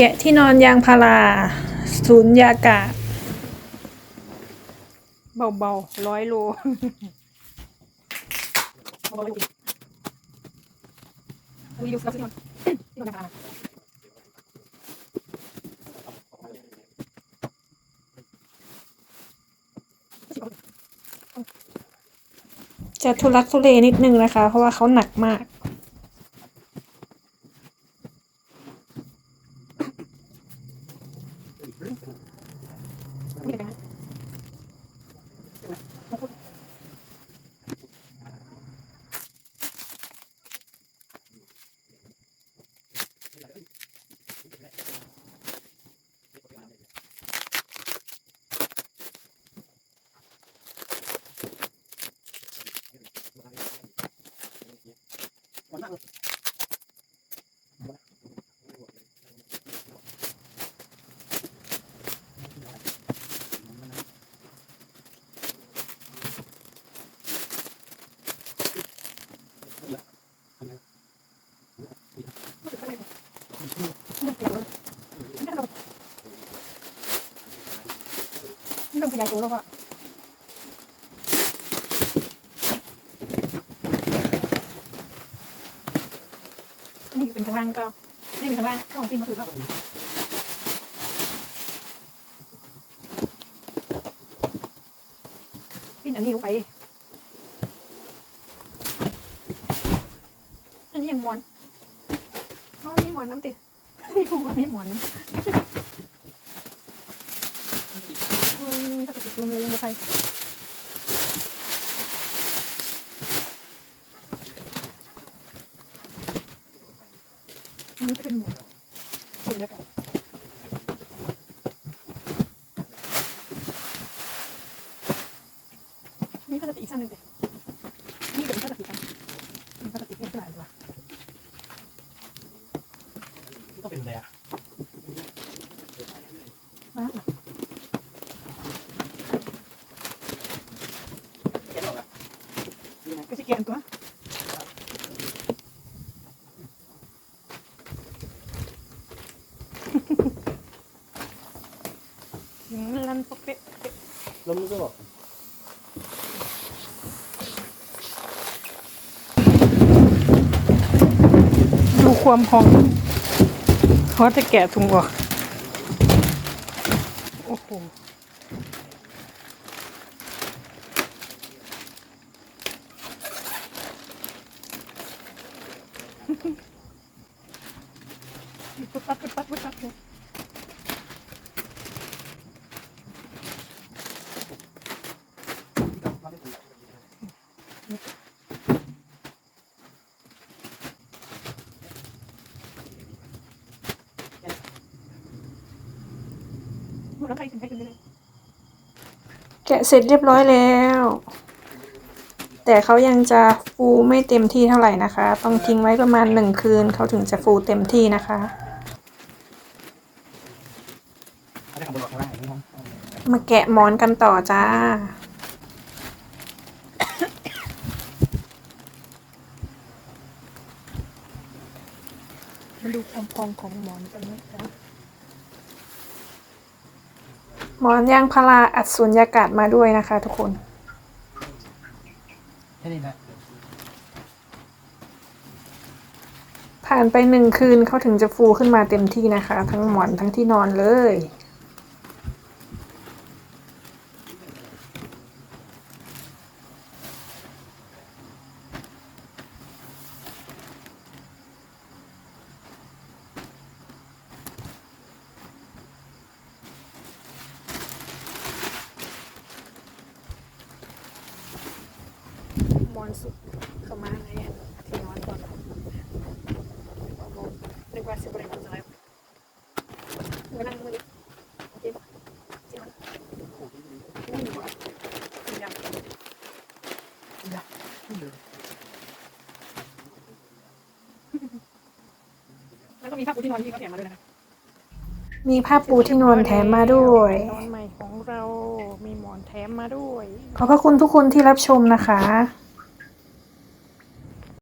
แกะที่นอนยางพาราศูนยากาศ เบาๆร้อยโลจะทุลักทุเลนิดนึงนะคะ เพราะว่าเขาหนักมาก ไม่ต้องขยายตัวแล้วก็นี่เป็นข้างล่างก็นี่เป็นข้างล่างของจริงมาถือแล้วปิ้นอันนี้ลงไปอันนี้ยังมวน อ๋อนี่มวนน้ำติดนี่มวนนี่มวนน้ำอืมถ้าติดลงเลยยังไม่ใช่อันนี้จะเป็นหมวกเห็นแล้วกันนี่ก็จะติดอีกชั้นหนึ่งเลยนี่เป็นก็จะติดกันมันก็จะติดเพื่อนหลายตัว ต้ องเป็นอะไรอะมาแกะออกอะก็จะแกนตัวอืมลันปกเป๊ะแล้วมันก็บอกดูความพอง เขาจะแกะถุงออก โอ้โห ปั๊บปั๊บปั๊บปั๊บปุ๊บปั๊บเลย แล้วใครถึงใครถึงเลยแกะเสร็จเรียบร้อยแล้ว แต่เขายังจะฟูไม่เต็มที่เท่าไหร่นะคะ ต้องทิ้งไว้ประมาณหนึ่งคืนเขาถึงจะฟูเต็มที่นะคะอันนี้ของบนหลอดข้างล่างนี่ห้องมาแกะหมอนกันต่อจ้ามาดูความพองของหมอนกันนะจ๊ะ หมอนยางพาราอัดสุญญากาศมาด้วยนะคะ ทุกคน แค่นี้นะผ่านไปหนึ่งคืนเขาถึงจะฟูขึ้นมาเต็มที่นะคะ ทั้งหมอนทั้งที่นอนเลย ม อนสุดเข้ามาในที่นอนก่อนนึกว่าสิบริมันจะอะไรมานั่งมือเจ็บเจ็บมันไม่มียังแล้วก็มีผ้าปูที่นอนที่เขาแถมมาด้วยนะคะมีผ้าปูที่นอนแถมมาด้วยนอนใหม่ของเรา มีหมอนแถมมาด้วย ขอบพระคุณทุกคนที่รับชมนะคะ